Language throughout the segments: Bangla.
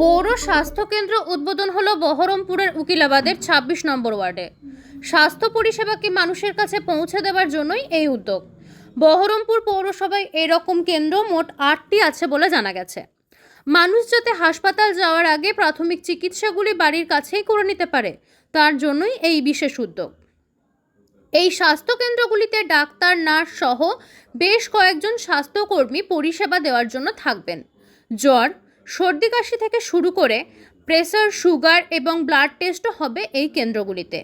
পৌর স্বাস্থ্যকেন্দ্র উদ্বোধন হলো বহরমপুরের উকিলাবাদের ২৬ নম্বর ওয়ার্ডে। স্বাস্থ্য পরিষেবাকে মানুষের কাছে পৌঁছে দেওয়ার জন্যই এই উদ্যোগ। বহরমপুর পৌরসভায় এরকম কেন্দ্র মোট আটটি আছে বলে জানা গেছে। মানুষ যাতে হাসপাতাল যাওয়ার আগে প্রাথমিক চিকিৎসাগুলি বাড়ির কাছেই করে নিতে পারে, তার জন্যই এই বিশেষ উদ্যোগ। এই স্বাস্থ্যকেন্দ্রগুলিতে ডাক্তার, নার্স সহ বেশ কয়েকজন স্বাস্থ্যকর্মী পরিষেবা দেওয়ার জন্য থাকবেন। জ্বর, সর্দি কাশি থেকে শুরু করে প্রেসার, সুগার এবং ব্লাড টেস্টও হবে এই কেন্দ্রগুলিতে।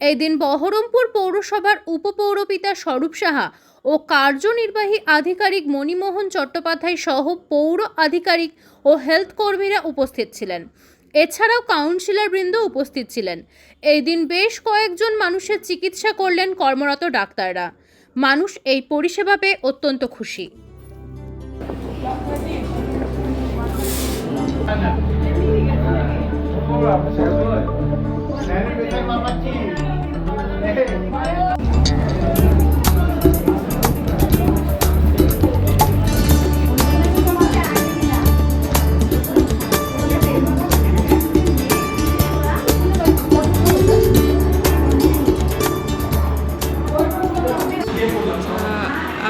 এই দিন বহরমপুর পৌরসভার উপপৌরপিতা স্বরূপ সাহা ও কার্যনির্বাহী আধিকারিক মণিমোহন চট্টোপাধ্যায় সহ পৌর আধিকারিক ও হেলথ কর্মীরা উপস্থিত ছিলেন। এছাড়াও কাউন্সিলর বৃন্দ উপস্থিত ছিলেন। এই দিন বেশ কয়েকজন মানুষের চিকিৎসা করলেন কর্মরত ডাক্তাররা। মানুষ এই পরিষেবা পেয়ে অত্যন্ত খুশি।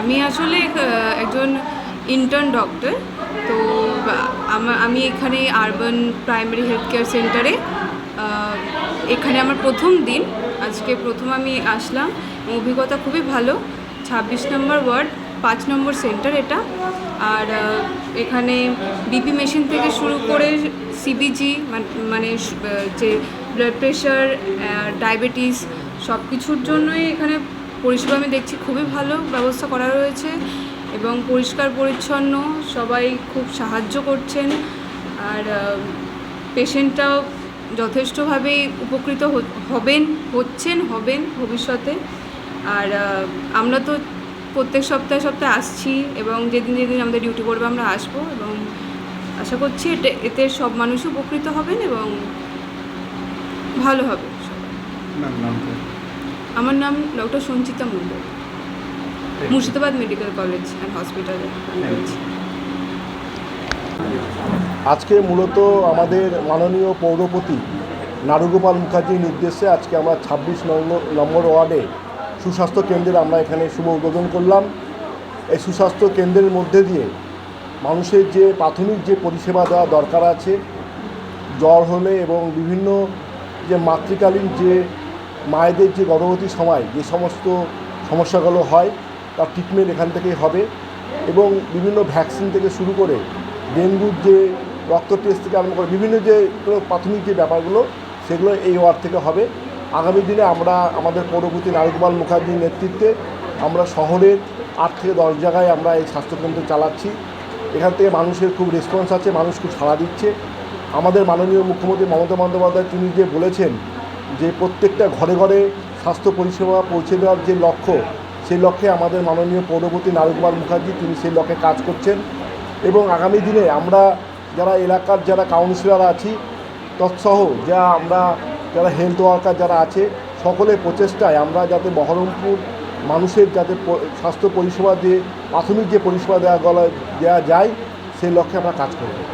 আমি আসলে একজন ইন্টার্ন ডক্টর তো আমি এখানে আরবান প্রাইমারি হেলথ কেয়ার সেন্টারে এখানে আমার প্রথম দিন। আজকে প্রথম আমি আসলাম। অভিজ্ঞতা খুবই ভালো। ছাব্বিশ নম্বর ওয়ার্ড, পাঁচ নম্বর সেন্টার এটা। আর এখানে বিপি মেশিন থেকে শুরু করে সিবিজি মানে যে ব্লাড প্রেশার ডায়াবেটিস সব কিছুর জন্যই এখানে পরিষেবা আমি দেখছি খুবই ভালো ব্যবস্থা করা রয়েছে এবং পরিষ্কার পরিচ্ছন্ন, সবাই খুব সাহায্য করছেন আর পেশেন্টটাও যথেষ্টভাবে উপকৃত হবেন, হচ্ছেন, হবেন ভবিষ্যতে। আর আমরা তো প্রত্যেক সপ্তাহে সপ্তাহে আসছি এবং যেদিন যেদিন আমাদের ডিউটি করবে আমরা আসব এবং আশা করছি এতে সব মানুষই উপকৃত হবেন এবং ভালো হবে সবাই। আমার নাম doctor Sanchita Mondal. Murshidabad medical college and হসপিটালে আজকে মূলত আমাদের মাননীয় পৌরপতি নারুগোপাল মুখার্জির নির্দেশে আজকে আমরা ছাব্বিশ নম্বর ওয়ার্ডে সুস্বাস্থ্য কেন্দ্রের আমরা এখানে শুভ উদ্বোধন করলাম। এই সুস্বাস্থ্য কেন্দ্রের মধ্যে দিয়ে মানুষের যে প্রাথমিক যে পরিষেবা দেওয়া দরকার আছে, জ্বর হলে এবং বিভিন্ন যে মাতৃকালীন যে মায়েদের যে গর্ভবতী সময় যে সমস্ত সমস্যাগুলো হয়, তার ট্রিটমেন্ট এখান থেকেই হবে এবং বিভিন্ন ভ্যাকসিন থেকে শুরু করে ডেঙ্গুর যে রক্ত টেস্ট থেকে আরম্ভ করে বিভিন্ন যে প্রাথমিক যে ব্যাপারগুলো, সেগুলো এই ওয়ার্ড থেকে হবে। আগামী দিনে আমরা আমাদের পৌরপতি নারকপাল মুখার্জির নেতৃত্বে আমরা শহরের আট থেকে দশ জায়গায় আমরা এই স্বাস্থ্যকেন্দ্র চালাচ্ছি। এখান থেকে মানুষের খুব রেসপন্স আছে, মানুষ খুব সাড়া দিচ্ছে। আমাদের মাননীয় মুখ্যমন্ত্রী মমতা বন্দ্যোপাধ্যায় তিনি যে বলেছেন যে প্রত্যেকটা ঘরে ঘরে স্বাস্থ্য পরিষেবা পৌঁছে দেওয়ার যে লক্ষ্য, সেই লক্ষ্যে আমাদের মাননীয় পৌরপতি নারককুমার মুখার্জি তিনি সেই লক্ষ্যে কাজ করছেন। এবং আগামী দিনে আমরা যারা এলাকার যারা কাউন্সিলর আছি, তৎসহ যা আমরা যারা হেলথ ওয়ার্কার যারা আছে সকলের প্রচেষ্টায় আমরা যাতে বহরমপুর মানুষের যাতে স্বাস্থ্য পরিষেবা দিয়ে প্রাথমিক যে পরিষেবা দেওয়া গলা দেওয়া যায়, সেই লক্ষ্যে আমরা কাজ করব।